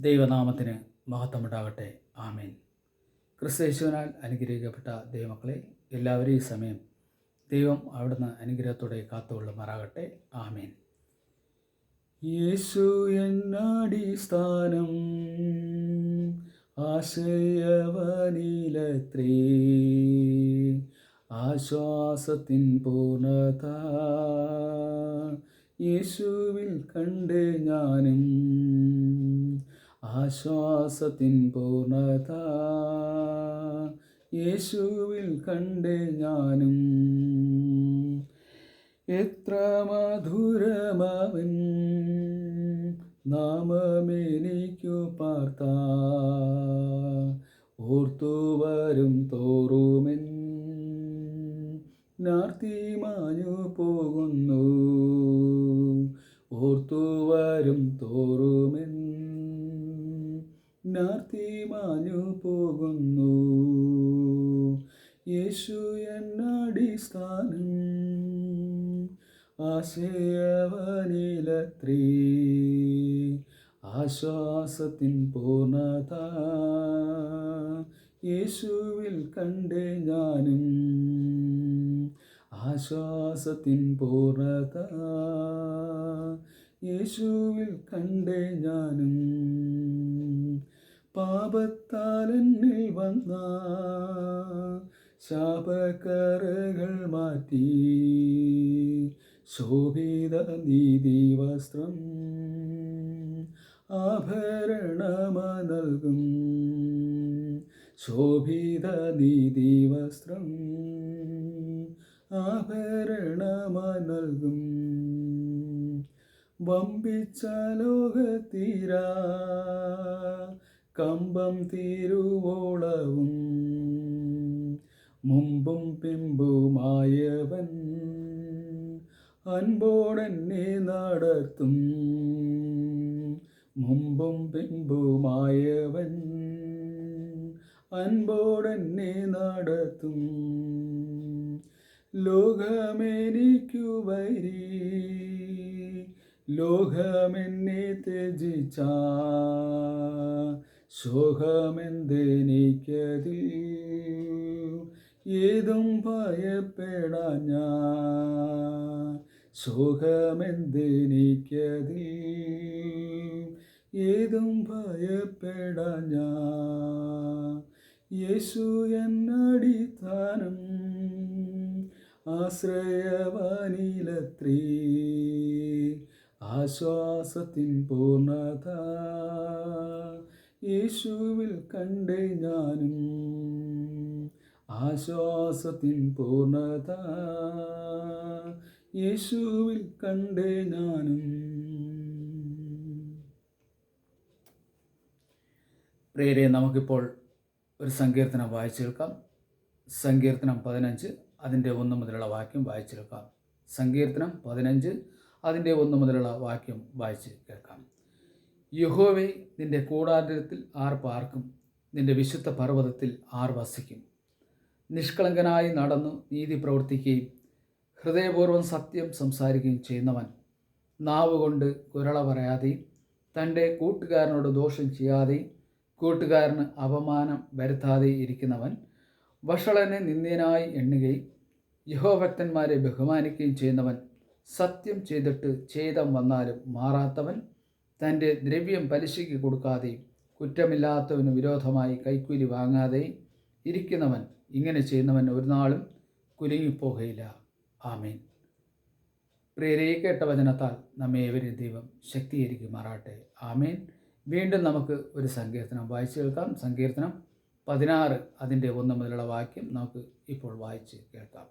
ദൈവനാമത്തിന് മഹത്വമുണ്ടാകട്ടെ. ആമേൻ. ക്രിസ്തയേശുവിനാൽ അനുഗ്രഹിക്കപ്പെട്ട ദൈവമക്കളെ എല്ലാവരും ഈ സമയം ദൈവം അവിടുന്ന് അനുഗ്രഹത്തോടെ കാത്തുകൊള്ളുമാറാകട്ടെ. ആമേൻ. യേശു എന്നാടി സ്ഥാനം ആശയവനിലത്രേ ആശ്വാസത്തിൻ പൂർണത യേശുവിൽ കണ്ട് ഞാനും ആശ്വാസത്തിൻ പൂർണത യേശുവിൽ കണ്ടേ ഞാനും. എത്ര മധുരമവൻ നാമമെനിക്കു പാർത്ത. ഓർത്തു വരും തോറുമെൻ നാർത്തി മാഞ്ഞു പോകുന്നു. ഓർത്തു വരും തോറുമെൻ നാർത്തി മാഞ്ഞു പോകുന്നു. യേശു എന്നടിസ്ഥാനം ആശയവനിലത്രീ. ആശ്വാസത്തിൻ പൂർണത യേശുവിൽ കണ്ടേ ഞാനും. ആശ്വാസത്തിൻ പൂർണത യേശുവിൽ കണ്ടേ ഞാനും. പാപത്താൽ എന്നെ വന്ന. ശാപകറുകൾ മാറ്റി. ശോഭിത നീതി വസ്ത്രം ആഭരണമ നൽകും ശോഭിത നീതി വസ്ത്രം ആഭരണമ നൽകും വമ്പിച്ച ലോകത്തീരാ. കമ്പം തീരുവോളവും. മുമ്പും പിമ്പുമായവൻ അൻപോടെന്നെ നടത്തും. മുമ്പും പിമ്പുമായവൻ അൻപോടെന്നെ നടത്തും. ലോകമെനിക്കു വരി ലോകമെന്നെ ത്യജിച്ച. ശോകമെന്തെനിക്കതിൽ ഏതും ഭയപ്പെടാൻ ഞാൻ ശോകമെന്തെനിക്കതിൽ ഏതും ഭയപ്പെടാൻ ഞാൻ യേശു എന്നടിത്താനും ആശ്രയവാനിലത്രീ. ആശ്വാസത്തിൻ പൂർണത യേശുവിൽ കണ്ട് ഞാനും. ആശ്വാസത്തിൻ പൂർണത യേശുവിൽ കണ്ട് ഞാനും. പ്രിയരെ നമുക്കിപ്പോൾ ഒരു സങ്കീർത്തനം വായിച്ചെടുക്കാം. സങ്കീർത്തനം പതിനഞ്ച് അതിന്റെ ഒന്ന് മുതലുള്ള വാക്യം വായിച്ചെടുക്കാം. സങ്കീർത്തനം പതിനഞ്ച് അതിന്റെ ഒന്ന് മുതലുള്ള വാക്യം വായിച്ച് കേൾക്കാം. യഹോവെ നിന്റെ കൂടാരത്തിൽ ആർ പാർക്കും നിന്റെ വിശുദ്ധ പർവതത്തിൽ ആർ വസിക്കും നിഷ്കളങ്കനായി നടന്നു നീതി പ്രവർത്തിക്കുകയും ഹൃദയപൂർവം സത്യം സംസാരിക്കുകയും ചെയ്യുന്നവൻ നാവ് കൊണ്ട് കുരള പറയാതെയും തന്റെ കൂട്ടുകാരനോട് ദോഷം ചെയ്യാതെയും കൂട്ടുകാരന് അപമാനം വരുത്താതെ ഇരിക്കുന്നവൻ വഷളനെ നിന്ദ്യനായി എണ്ണുകയും യഹോഭക്തന്മാരെ ബഹുമാനിക്കുകയും ചെയ്യുന്നവൻ സത്യം ചെയ്തിട്ട് ഛേദം വന്നാലും മാറാത്തവൻ തന്റെ ദ്രവ്യം പലിശയ്ക്ക് കൊടുക്കാതെയും കുറ്റമില്ലാത്തവന് വിരോധമായി കൈക്കൂലി വാങ്ങാതെയും ഇരിക്കുന്നവൻ ഇങ്ങനെ ചെയ്യുന്നവൻ ഒരു നാളും കുലുങ്ങിപ്പോകയില്ല. ആമേൻ. പ്രിയരെ കേട്ട വചനത്താൽ നമ്മെ ഏവരും ദൈവം ശക്തീകരിക്കുമാറാട്ടെ ആമേൻ. വീണ്ടും നമുക്ക് ഒരു സങ്കീർത്തനം വായിച്ചു കേൾക്കാം. സങ്കീർത്തനം പതിനാറ് അതിന്റെ ഒന്ന് മുതലുള്ള വാക്യം നമുക്ക് ഇപ്പോൾ വായിച്ച് കേൾക്കാം.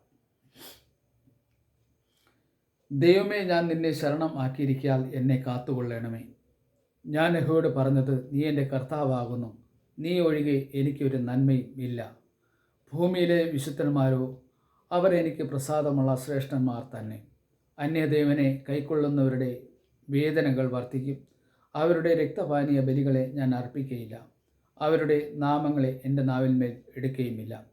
ദൈവമേ ഞാൻ നിന്നെ ശരണം ആക്കിയിരിക്കാൽ എന്നെ കാത്തുകൊള്ളണമേ. ഞാൻ യഹോയോട് പറഞ്ഞത് നീ എന്റെ കർത്താവാകുന്നു. നീ ഒഴികെ എനിക്കൊരു നന്മയും ഇല്ല. ഭൂമിയിലെ വിശുദ്ധന്മാരോ അവരെനിക്ക് പ്രസാദമുള്ള ശ്രേഷ്ഠന്മാർ തന്നെ. അന്യദേവനെ കൈക്കൊള്ളുന്നവരുടെ വേദനകൾ വർദ്ധിക്കും. അവരുടെ രക്തപാനീയ ബലികളെ ഞാൻ അർപ്പിക്കുകയില്ല അവരുടെ നാമങ്ങളെ എന്റെ നാവിന്മേൽ എടുക്കുകയുമില്ല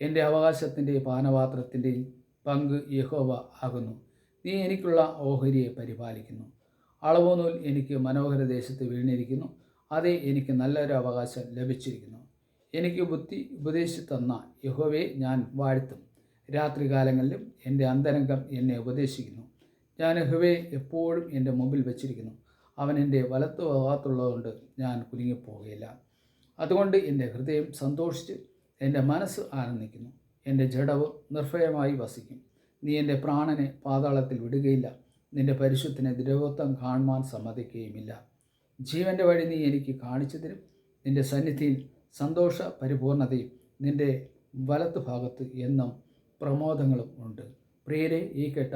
എന്റെ അവകാശത്തിന്റെ പാനപാത്രത്തിന്റെയും പങ്ക് യഹോവ ആകുന്നു. നീ എനിക്കുള്ള ഓഹരിയെ പരിപാലിക്കുന്നു. അളവുനൂൽ എനിക്ക് മനോഹര ദേശത്ത് വീണിരിക്കുന്നു അതേ എനിക്ക് നല്ലൊരു അവകാശം ലഭിച്ചിരിക്കുന്നു. എനിക്ക് ബുദ്ധി ഉപദേശിച്ചു തന്ന യഹോവയെ ഞാൻ വാഴ്ത്തും. രാത്രികാലങ്ങളിലും എന്റെ അന്തരംഗം എന്നെ ഉപദേശിക്കുന്നു. ഞാൻ യഹോവയെ എപ്പോഴും എന്റെ മുമ്പിൽ വച്ചിരിക്കുന്നു. അവൻ എന്റെ വലത്തു ഭാഗത്തുള്ളതുകൊണ്ട് ഞാൻ കുലുങ്ങിപ്പോകുകയില്ല അതുകൊണ്ട് എന്റെ ഹൃദയം സന്തോഷിച്ച് എന്റെ മനസ്സ് ആനന്ദിക്കുന്നു. എന്റെ ജഡവ് നിർഭയമായി വസിക്കും. നീ എന്റെ പ്രാണനെ പാതാളത്തിൽ വിടുകയില്ല. നിന്റെ പരിശുദ്ധനെ ദ്രവത്വം കാണുവാൻ സമ്മതിക്കുകയുമില്ല. ജീവന്റെ വഴി നീ എനിക്ക് കാണിച്ചു തരും നിന്റെ സന്നിധിയിൽ സന്തോഷ പരിപൂർണതയും നിന്റെ വലത്ത് ഭാഗത്ത് എന്നും പ്രമോദങ്ങളും ഉണ്ട്. പ്രിയരെ ഈ കേട്ട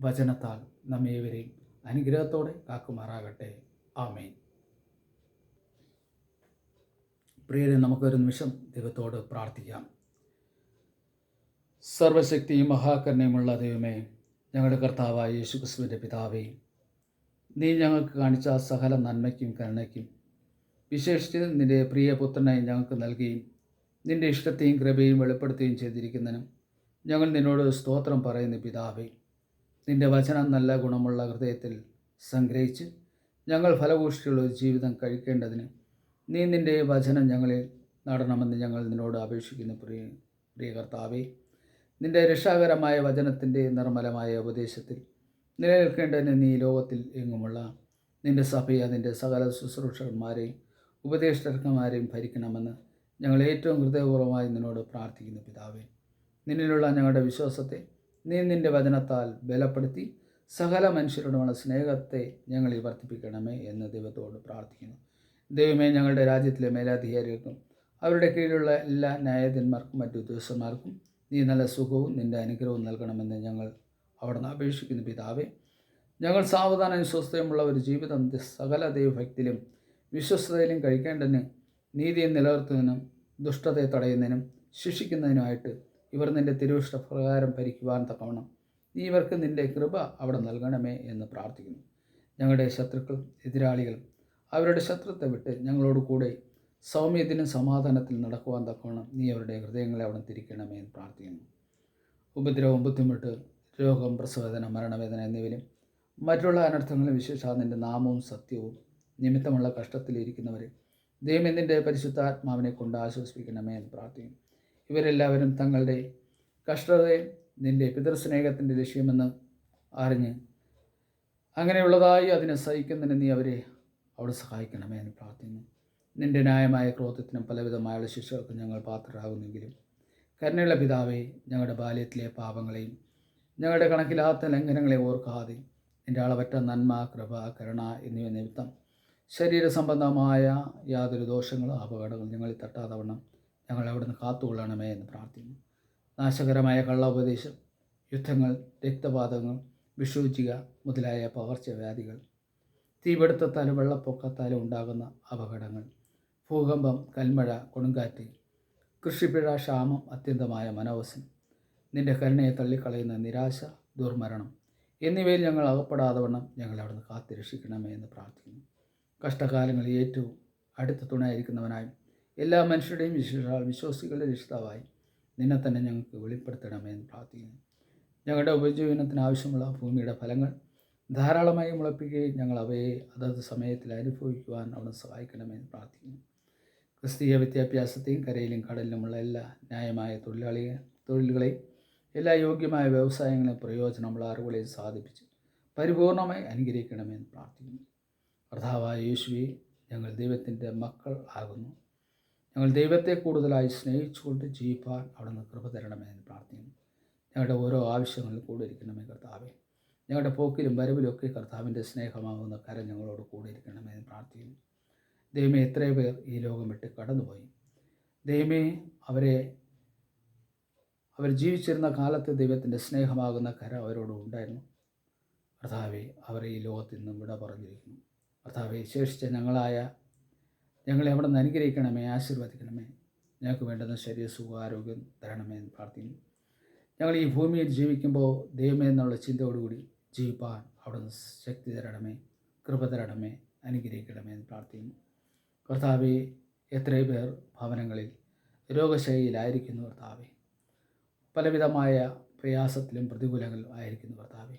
വചനത്താൽ നമ്മേവരെയും അനുഗ്രഹത്തോടെ കാക്കുമാറാകട്ടെ. ആമേൻ. പ്രിയരെ നമുക്കൊരു നിമിഷം ദൈവത്തോട് പ്രാർത്ഥിക്കാം. സർവശക്തി മഹാകരുണയുമുള്ള ദൈവമേ ഞങ്ങളുടെ കർത്താവായ യേശുക്രിസ്തുവിന്റെ പിതാവേ നീ ഞങ്ങൾക്ക് കാണിച്ച സകല നന്മയ്ക്കും കരുണയ്ക്കും വിശേഷിച്ച് നിന്റെ പ്രിയപുത്രനായി ഞങ്ങൾക്ക് നൽകുകയും നിന്റെ ഇഷ്ടത്തെയും കൃപയും വെളിപ്പെടുത്തുകയും ചെയ്തിരിക്കുന്നതിനും ഞങ്ങൾ നിന്നോട് സ്തോത്രം പറയുന്ന പിതാവേ. നിന്റെ വചനം നല്ല ഗുണമുള്ള ഹൃദയത്തിൽ സംഗ്രഹിച്ച് ഞങ്ങൾ ഫലഭൂഷ്ടിയുള്ള ഒരു ജീവിതം കഴിക്കേണ്ടതിന് നീ നിന്റെ വചനം ഞങ്ങളിൽ നടണമെന്ന് ഞങ്ങൾ നിന്നോട് അപേക്ഷിക്കുന്നു. പ്രിയ പ്രിയ കർത്താവേ നിന്റെ രക്ഷാകരമായ വചനത്തിന്റെ നിർമ്മലമായ ഉപദേശത്തിൽ നിലനിൽക്കേണ്ടതിന് നീ ലോകത്തിൽ എങ്ങുമുള്ള നിന്റെ സഭയെ അതിന്റെ സകല ശുശ്രൂഷകന്മാരെയും ഉപദേഷ്ടർക്കന്മാരെയും ഭരിക്കണമെന്ന് ഞങ്ങൾ ഏറ്റവും ഹൃദയപൂർവമായി നിന്നോട് പ്രാർത്ഥിക്കുന്നു പിതാവേ. നിന്നിലുള്ള ഞങ്ങളുടെ വിശ്വാസത്തെ നീ നിന്റെ വചനത്താൽ ബലപ്പെടുത്തി സകല മനുഷ്യരോടുമുള്ള സ്നേഹത്തെ ഞങ്ങളിൽ വർദ്ധിപ്പിക്കണമേ എന്ന് ദൈവത്തോട് പ്രാർത്ഥിക്കുന്നു. ദൈവമേ ഞങ്ങളുടെ രാജ്യത്തിലെ മേലാധികാരികൾക്കും അവരുടെ കീഴിലുള്ള എല്ലാ ന്യായാധിന്മാർക്കും മറ്റു ഉദ്യോഗസ്ഥന്മാർക്കും നീ നല്ല സുഖവും നിന്റെ അനുഗ്രഹവും നൽകണമെന്ന് ഞങ്ങൾ അവിടുന്ന് അപേക്ഷിക്കുന്നു പിതാവേ. ഞങ്ങൾ സാവധാനം സ്വസ്ഥയുമുള്ള ഒരു ജീവിതം സകല ദൈവഭക്തിയിലും വിശ്വസ്തയിലും കഴിക്കേണ്ടതിന് നീതിയെ നിലനിർത്തുന്നതിനും ദുഷ്ടതയെ തടയുന്നതിനും ശിക്ഷിക്കുന്നതിനുമായിട്ട് ഇവർ നിന്റെ തിരുവിഷ്ട പ്രകാരം ഭരിക്കുവാൻ തക്കവണം നീ ഇവർക്ക് നിന്റെ കൃപ അവിടെ നൽകണമേ എന്ന് പ്രാർത്ഥിക്കുന്നു. ഞങ്ങളുടെ ശത്രുക്കളും എതിരാളികളും അവരുടെ ശത്രുത്തെ വിട്ട് ഞങ്ങളോട് കൂടെ സൗമ്യത്തിനും സമാധാനത്തിൽ നടക്കുവാൻ തക്കവണ്ണം നീ അവരുടെ ഹൃദയങ്ങളെ അവിടെ തിരിക്കണമേ എന്ന് പ്രാർത്ഥിക്കുന്നു. ഉപദ്രവം ബുദ്ധിമുട്ട് രോഗം പ്രസവേദന മരണവേദന എന്നിവയിലും മറ്റുള്ള അനർത്ഥങ്ങളും വിശേഷാൽ നിന്റെ നാമവും സത്യവും നിമിത്തമുള്ള കഷ്ടത്തിലിരിക്കുന്നവരെ ദൈവം നിന്റെ പരിശുദ്ധാത്മാവിനെ കൊണ്ട് ആശ്വസിപ്പിക്കണമേ എന്ന് പ്രാർത്ഥിക്കുന്നു. ഇവരെല്ലാവരും തങ്ങളുടെ കഷ്ടതയെ നിന്റെ പിതൃസ്നേഹത്തിന്റെ ലക്ഷ്യമെന്ന് അറിഞ്ഞ് അങ്ങനെയുള്ളതായി അതിനെ സഹിക്കുന്നതിന് നീ അവരെ അവിടെ സഹായിക്കണമേ എന്ന് പ്രാർത്ഥിക്കുന്നു. നിന്റെ ന്യായമായ ക്രോധത്തിനും പലവിധമായുള്ള ശിക്ഷകൾക്കും ഞങ്ങൾ പാത്രരാകുന്നെങ്കിലും കരുണയുള്ള പിതാവെ ഞങ്ങളുടെ ബാല്യത്തിലെ പാപങ്ങളെയും ഞങ്ങളുടെ കണക്കിലാത്ത ലംഘനങ്ങളെ ഓർക്കാതെ നിന്റെ അളവറ്റ നന്മ കൃപ കരുണ എന്നിവ നിമിത്തം ശരീര സംബന്ധമായ യാതൊരു ദോഷങ്ങളോ അപകടങ്ങളും ഞങ്ങളിൽ തട്ടാതെ വണ്ണം ഞങ്ങൾ അവിടുന്ന് കാത്തുകൊള്ളണമേ എന്ന് പ്രാർത്ഥിക്കുന്നു. നാശകരമായ കള്ളോപദേശം യുദ്ധങ്ങൾ രക്തപാതങ്ങൾ വിഷൂചിക മുതലായ പകർച്ചവ്യാധികൾ തീപിടുത്തത്താലും വെള്ളപ്പൊക്കത്താലും ഉണ്ടാകുന്ന അപകടങ്ങൾ ഭൂകമ്പം കൽമഴ കൊടുങ്കാറ്റ് കൃഷിപ്പിഴ ക്ഷാമം അത്യന്തമായ മനോവസം നിന്റെ കരുണയെ തള്ളിക്കളയുന്ന നിരാശ ദുർമരണം എന്നിവയിൽ ഞങ്ങൾ അകപ്പെടാതെ വണ്ണം ഞങ്ങൾ അവിടുന്ന് കാത്തുരക്ഷിക്കണമേ എന്ന് പ്രാർത്ഥിക്കുന്നു. കഷ്ടകാലങ്ങളിൽ ഏറ്റവും അടുത്ത തുണയായിരിക്കുന്നവനായും എല്ലാ മനുഷ്യരുടെയും വിശേഷ വിശ്വാസികളുടെ രക്ഷിതാവായി നിന്നെ തന്നെ ഞങ്ങൾക്ക് വെളിപ്പെടുത്തണമേ എന്ന് പ്രാർത്ഥിക്കുന്നു. ഞങ്ങളുടെ ഉപജീവനത്തിന് ആവശ്യമുള്ള ഭൂമിയുടെ ഫലങ്ങൾ ധാരാളമായി മുളപ്പിക്കുകയും ഞങ്ങൾ അവയെ അതത് സമയത്തിൽ അനുഭവിക്കുവാൻ അവിടെ സഹായിക്കണമെന്ന് പ്രാർത്ഥിക്കുന്നു. ക്രിസ്തീയ വിദ്യാഭ്യാസത്തെയും കരയിലും കടലിലുമുള്ള എല്ലാ ന്യായമായ തൊഴിലാളിയെ തൊഴിലുകളെയും എല്ലാ യോഗ്യമായ വ്യവസായങ്ങളെയും പ്രയോജനമുള്ള അറിവുകളെയും സാധിപ്പിച്ച് പരിപൂർണമായി അനുഗ്രഹിക്കണമെന്ന് പ്രാർത്ഥിക്കുന്നു. കർത്താവായ യേശുവെ ഞങ്ങൾ ദൈവത്തിന്റെ മക്കൾ ആകുന്നു. ഞങ്ങൾ ദൈവത്തെ കൂടുതലായി സ്നേഹിച്ചുകൊണ്ട് ജീവിപ്പാൻ അവിടുന്ന് കൃപ തരണമെന്ന് പ്രാർത്ഥിക്കുന്നു. ഞങ്ങളുടെ ഓരോ ആവശ്യങ്ങളിലും കൂടെ ഇരിക്കണമേ കർത്താവെ. ഞങ്ങളുടെ പോക്കിലും വരവിലും ഒക്കെ കർത്താവിന്റെ സ്നേഹമാകുന്ന കരം ഞങ്ങളോട് കൂടെ ഇരിക്കണമെന്ന് പ്രാർത്ഥിക്കുന്നു. ദൈവമേ എത്രയോ പേർ ഈ ലോകം വിട്ട് കടന്നുപോയി. ദൈവമേ അവരെ അവർ ജീവിച്ചിരുന്ന കാലത്ത് ദൈവത്തിന്റെ സ്നേഹമാകുന്ന കര അവരോട് ഉണ്ടായിരുന്നു. കർത്താവെ അവരെ ഈ ലോകത്തിൽ നിന്നും വിട പറഞ്ഞിരിക്കുന്നു. കർത്താവെ ശേഷിച്ച ഞങ്ങളായ ഞങ്ങളെ അവിടെ നിന്ന് അനുഗ്രഹിക്കണമേ ആശീർവദിക്കണമേ. ഞങ്ങൾക്ക് വേണ്ടുന്ന ശരീര സുഖ ആരോഗ്യം തരണമേ എന്ന് പ്രാർത്ഥിക്കുന്നു. ഞങ്ങൾ ഈ ഭൂമിയിൽ ജീവിക്കുമ്പോൾ ദൈവമേ എന്നുള്ള ചിന്തയോടുകൂടി ജീവിപ്പാൻ അവിടുന്ന് ശക്തി തരണമേ കൃപ തരണമേ അനുഗ്രഹിക്കണമേ എന്ന് പ്രാർത്ഥിക്കുന്നു. കർത്താവെ എത്രയോ പേർ ഭവനങ്ങളിൽ രോഗശൈലിയിലായിരിക്കുന്നു കർത്താവെ. പലവിധമായ പ്രയാസത്തിലും പ്രതികൂലങ്ങളിലും ആയിരിക്കുന്നു കർത്താവെ.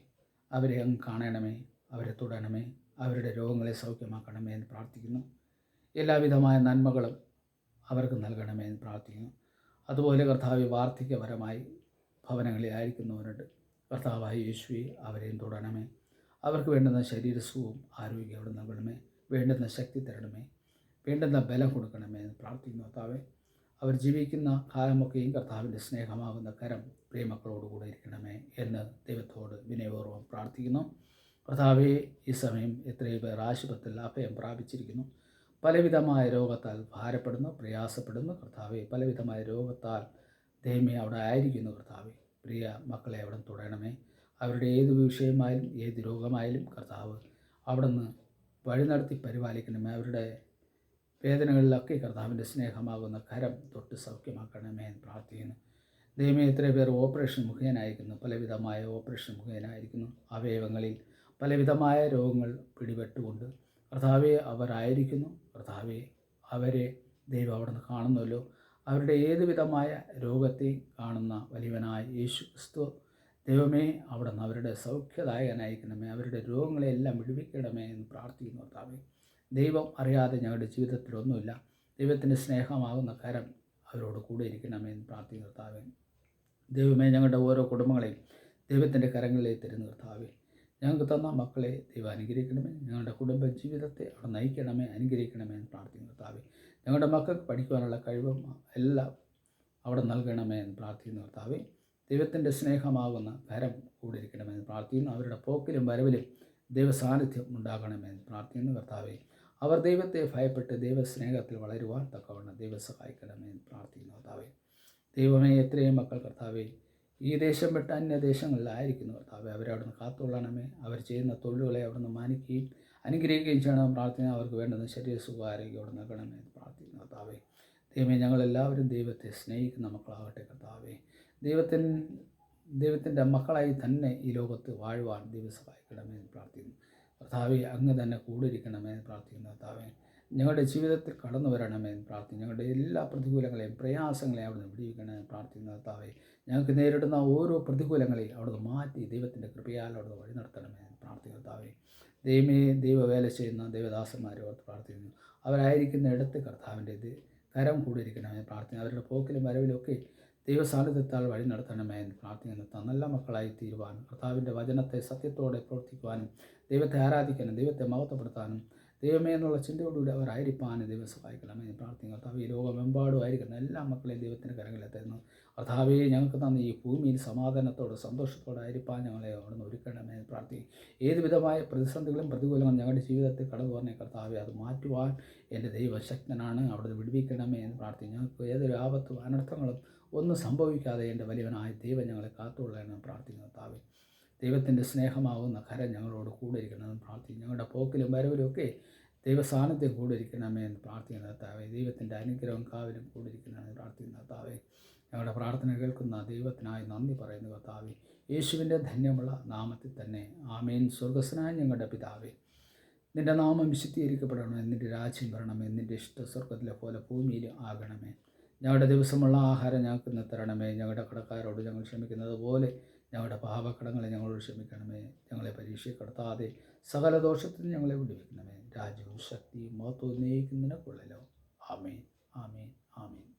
അവരെ അങ്ങ് കാണണമേ അവരെ തുടരണമേ അവരുടെ രോഗങ്ങളെ സൗഖ്യമാക്കണമേ എന്ന് പ്രാർത്ഥിക്കുന്നു. എല്ലാവിധമായ നന്മകളും അവർക്ക് നൽകണമേ എന്ന് പ്രാർത്ഥിക്കുന്നു. അതുപോലെ കർത്താവ് വാർദ്ധക്യപരമായി ഭവനങ്ങളിലായിരിക്കുന്നവരുണ്ട് കർത്താവായ യേശുവെ അവരെയും തുടരണമേ അവർക്ക് വേണ്ടുന്ന ശരീരസുഖവും ആരോഗ്യം അവിടെ നൽകണമേ. വേണ്ടുന്ന ശക്തി തരണമേ. വേണ്ടുന്ന ബലം കൊടുക്കണമേ എന്ന് പ്രാർത്ഥിക്കുന്നു കർത്താവെ. അവർ ജീവിക്കുന്ന കാലമൊക്കെയും കർത്താവിന്റെ സ്നേഹമാകുന്ന കരം പ്രിയമക്കളോടുകൂടെ ഇരിക്കണമേ എന്ന് ദൈവത്തോട് വിനയപൂർവം പ്രാർത്ഥിക്കുന്നു. കർത്താവെ ഈ സമയം എത്രയോ പേർ ആശുപത്രിയിൽ അഭയം പ്രാപിച്ചിരിക്കുന്നു. പലവിധമായ രോഗത്താൽ ഭാരപ്പെടുന്നു പ്രയാസപ്പെടുന്നു. കർത്താവെ പലവിധമായ രോഗത്താൽ ദൈവമേ അവിടെ ആയിരിക്കുന്നു കർത്താവെ. പ്രിയ മക്കളെ അവിടെ തുടരണമേ. അവരുടെ ഏത് വിഷയമായാലും ഏത് രോഗമായാലും കർത്താവ് അവിടുന്ന് വഴി നടത്തി പരിപാലിക്കണമേ. അവരുടെ വേദനകളിലൊക്കെ കർത്താവിന്റെ സ്നേഹമാകുന്ന കരം തൊട്ട് സൗഖ്യമാക്കണമേ എന്ന് പ്രാർത്ഥിക്കുന്നു. ദൈവമേ എത്ര പേർ ഓപ്പറേഷൻ മുഖേനായിരിക്കുന്നു. പലവിധമായ ഓപ്പറേഷൻ മുഖേനായിരിക്കുന്നു. അവയവങ്ങളിൽ പലവിധമായ രോഗങ്ങൾ പിടിപെട്ടുകൊണ്ട് കർത്താവെ അവരായിരിക്കുന്നു. കർത്താവെ അവരെ ദൈവം അവിടുന്ന് കാണുന്നല്ലോ. അവരുടെ ഏത് വിധമായ രോഗത്തെ കാണുന്ന വലിയവനായ യേശു ക്രിസ്തു. ദൈവമേ അവിടുന്ന് അവരുടെ സൗഖ്യദായകനായിരിക്കണമേ. അവരുടെ രോഗങ്ങളെല്ലാം വിടുവിക്കണമേ എന്ന് പ്രാർത്ഥിക്കുന്നു കർത്താവെ. ദൈവം അറിയാതെ ഞങ്ങളുടെ ജീവിതത്തിലൊന്നുമില്ല. ദൈവത്തിന്റെ സ്നേഹമാകുന്ന കരം അവരോട് കൂടെ ഇരിക്കണമേ എന്ന് പ്രാർത്ഥിക്കുന്ന കർത്താവെ. ദൈവമേ ഞങ്ങളുടെ ഓരോ കുടുംബങ്ങളെയും ദൈവത്തിന്റെ കരങ്ങളിലേക്ക് തരുന്ന കർത്താവെ. ഞങ്ങൾക്ക് തന്ന മക്കളെ ദൈവം അനുഗ്രഹിക്കണമേ. ഞങ്ങളുടെ കുടുംബ ജീവിതത്തെ അവിടെ നയിക്കണമേ അനുഗ്രഹിക്കണമേ എന്ന് പ്രാർത്ഥിക്കുന്ന കർത്താവെ. ഞങ്ങളുടെ മക്കൾക്ക് പഠിക്കുവാനുള്ള കഴിവും എല്ലാം അവിടെ നൽകണമേ എന്ന് പ്രാർത്ഥിക്കുന്ന കർത്താവെ. ദൈവത്തിന്റെ സ്നേഹമാകുന്ന കരം കൂടിയിരിക്കണമെന്ന് പ്രാർത്ഥിക്കുന്നു. അവരുടെ പോക്കിലും വരവിലും ദൈവസാന്നിധ്യം ഉണ്ടാകണമെന്ന് പ്രാർത്ഥിക്കുന്നു കർത്താവെ. അവർ ദൈവത്തെ ഭയപ്പെട്ട് ദൈവസ്നേഹത്തിൽ വളരുവാൻ തക്കവണ്ണം ദൈവം സഹായിക്കണമെന്ന് പ്രാർത്ഥിക്കുന്നു കർത്താവെ. ദൈവമേ എത്രയും മക്കൾ കർത്താവെ ഈ ദേശം വിട്ട് അന്യദേശങ്ങളിലായിരിക്കുന്നു കർത്താവെ. അവരെ അവിടുന്ന് കാത്തുകൊള്ളണമേ. അവർ ചെയ്യുന്ന തൊഴിലുകളെ അവിടുന്ന് മാനിക്കുകയും അനുഗ്രഹിക്കുകയും ചെയ്യണം പ്രാർത്ഥന അവർക്ക് വേണ്ടുന്ന ശരീര സുഖാരോഗ്യം അവിടെ നൽകണമേ എന്ന് പ്രാർത്ഥിക്കുന്നു കർത്താവെ. ദൈവമേ ഞങ്ങളെല്ലാവരും ദൈവത്തെ സ്നേഹിക്കുന്ന മക്കളാവട്ടെ കർത്താവെ. ദൈവത്തിൻ ദൈവത്തിന്റെ മക്കളായി തന്നെ ഈ ലോകത്ത് വാഴുവാൻ ദൈവം സഹായിക്കണമെന്ന് പ്രാർത്ഥിക്കുന്നു. കർത്താവെ അങ്ങ് തന്നെ കൂടിയിരിക്കണമേ എന്ന് പ്രാർത്ഥിക്കുന്നു. കർത്താവെ ഞങ്ങളുടെ ജീവിതത്തിൽ കടന്നു വരണമേ എന്ന് പ്രാർത്ഥിക്കുന്നു. ഞങ്ങളുടെ എല്ലാ പ്രതികൂലങ്ങളെയും പ്രയാസങ്ങളെയും അവിടുന്ന് വിടിയിക്കണമെന്ന് പ്രാർത്ഥിക്കുന്നു. കർത്താവെ ഞങ്ങൾക്ക് നേരിടുന്ന ഓരോ പ്രതികൂലങ്ങളെയും അവിടുന്ന് മാറ്റി ദൈവത്തിന്റെ കൃപയാൽ അവിടുന്ന് വഴി നടത്തണമേ എന്ന് പ്രാർത്ഥിക്കുന്നു. കർത്താവെ ദൈവമേ ദൈവവേല ചെയ്യുന്ന ദൈവദാസന്മാരെ ഓർത്ത് പ്രാർത്ഥിക്കുന്നു. അവരായിരിക്കുന്ന ഇടത്ത് കർത്താവിന്റെ കരം കൂടിയിരിക്കണമെന്ന് പ്രാർത്ഥിക്കുന്നു. അവരുടെ പോക്കിലും വരവിലൊക്കെ ദൈവസാന്നിധ്യത്താൽ വഴി നടത്തണമേ എന്ന് പ്രാർത്ഥിക്കുന്നു. നല്ല മക്കളായി തീരുവാനും കർത്താവിന്റെ വചനത്തെ സത്യത്തോടെ പ്രവർത്തിക്കുവാനും ദൈവത്തെ ആരാധിക്കാനും ദൈവത്തെ മഹത്വപ്പെടുത്താനും ദൈവമേ എന്നുള്ള ചിന്തയോടുകൂടി അവരായിരിക്കാനും ദൈവം സഹായിക്കണമേ എന്ന് പ്രാർത്ഥിക്കുന്നു. കർത്താവ് ഈ ലോകമെമ്പാടും ആയിരിക്കുന്ന എല്ലാ മക്കളെയും ദൈവത്തിന്റെ കരങ്ങളിലെത്തുന്നു കർത്താവെ ഞങ്ങൾക്ക് തന്ന ഈ ഭൂമിയിൽ സമാധാനത്തോടെ സന്തോഷത്തോടെ ആയിരിക്കാൻ ഞങ്ങളെ അവിടുന്ന് ഒരുക്കണമേ എന്ന് പ്രാർത്ഥിക്കും ഏത് വിധമായ പ്രതിസന്ധികളും പ്രതികൂലങ്ങളും ഞങ്ങളുടെ ജീവിതത്തിൽ കടന്നു പറഞ്ഞ കർത്താവെ അത് മാറ്റുവാൻ എന്റെ ദൈവശക്തനാണ്. അവിടെ വിടുവിക്കണമേ എന്ന് പ്രാർത്ഥിക്കും ഞങ്ങൾക്ക് ഏതൊരു ആപത്തും അനർത്ഥങ്ങളും ഒന്നും സംഭവിക്കാതെ എന്റെ വലിയവനായ ദൈവം ഞങ്ങളെ കാത്തുകൊള്ളണമെന്ന് പ്രാർത്ഥിക്കുന്നു കർത്താവെ. ദൈവത്തിന്റെ സ്നേഹമാവുന്ന കരം ഞങ്ങളോട് കൂടെ ഇരിക്കണമെന്ന് പ്രാർത്ഥിക്കുന്നു. ഞങ്ങളുടെ പോക്കിലും വരവിലും ഒക്കെ ദൈവ കൂടെ ഇരിക്കണമേ എന്ന് പ്രാർത്ഥിക്കുന്ന താവേ ദൈവത്തിന്റെ അനുഗ്രഹം കാവിലും കൂടെ ഇരിക്കണമെന്ന് പ്രാർത്ഥിക്കുന്ന താവേ ഞങ്ങളുടെ പ്രാർത്ഥന കേൾക്കുന്ന ദൈവത്തിനായി നന്ദി പറയുന്നു കർത്താവെ. യേശുവിന്റെ ധന്യമുള്ള നാമത്തിൽ തന്നെ ആമേൻ. സ്വർഗസ്നായ ഞങ്ങളുടെ പിതാവേ നിന്റെ നാമം വിശുദ്ധീകരിക്കപ്പെടണം നിന്റെ രാജ്യം വരണം നിന്റെ ഇഷ്ട സ്വർഗത്തിലെ പോലെ ഭൂമിയിലും ആകണമേ. ഞങ്ങളുടെ ദിവസമുള്ള ആഹാരം ഞങ്ങൾക്ക് ഇന്ന് തരണമേ. ഞങ്ങളുടെ കടക്കാരോട് ഞങ്ങൾ ക്ഷമിക്കുന്നത് പോലെ ഞങ്ങളുടെ പാപക്കടങ്ങളെ ഞങ്ങളോട് ക്ഷമിക്കണമേ. ഞങ്ങളെ പരീക്ഷയെ കടത്താതെ സകല ദോഷത്തിന് ഞങ്ങളെ വിടുവിക്കണമേ. രാജ്യവും ശക്തിയും മഹത്വം നയിക്കുന്നതിനെ കൊള്ളലോ ആമേൻ. ആമേൻ. ആമേൻ.